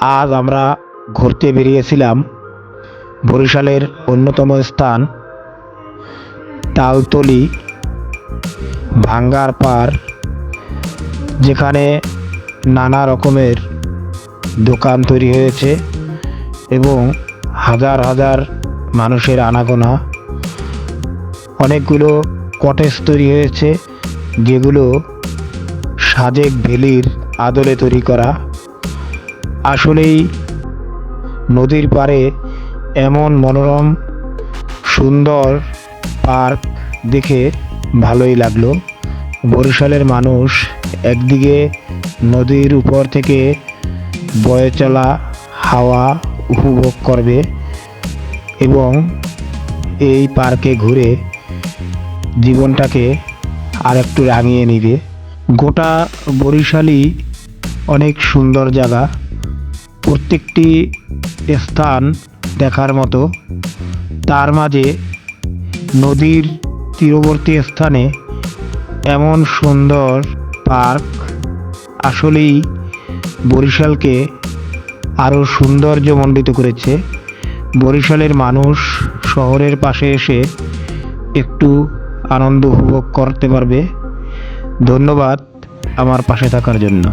আজ আমরা ঘুরতে বেরিয়েছিলাম বরিশালের অন্যতম স্থান, তালতলি, ভাঙ্গার পার যেখানে নানা রকমের দোকান তৈরি হয়েছে এবং হাজার হাজার মানুষের আনাগোনা। অনেকগুলো কটেজ তৈরি হয়েছে, যেগুলো সাজেক ভ্যালির আদলে তৈরি করা। আসলেই নদীর পাড়ে এমন মনোরম, সুন্দর পার্ক দেখে ভালোই লাগল। বরিশালের মানুষ একদিকে নদীর উপর থেকে বয়ে চলা হাওয়া উপভোগ করবে এবং এই পার্কে ঘুরে জীবনটাকে আর একটু রাঙিয়ে নিবে। গোটা বরিশালই অনেক সুন্দর জায়গা। প্রত্যেকটি স্থান দেখার মতো। তার মাঝে নদীর তীরবর্তী স্থানে এমন সুন্দর পার্ক। আসলেই বরিশালকে আরও সৌন্দর্যমণ্ডিত করেছে। বরিশালের মানুষ শহরের পাশে এসে একটু আনন্দ উপভোগ করতে পারবে। ধন্যবাদ আমার পাশে থাকার জন্য।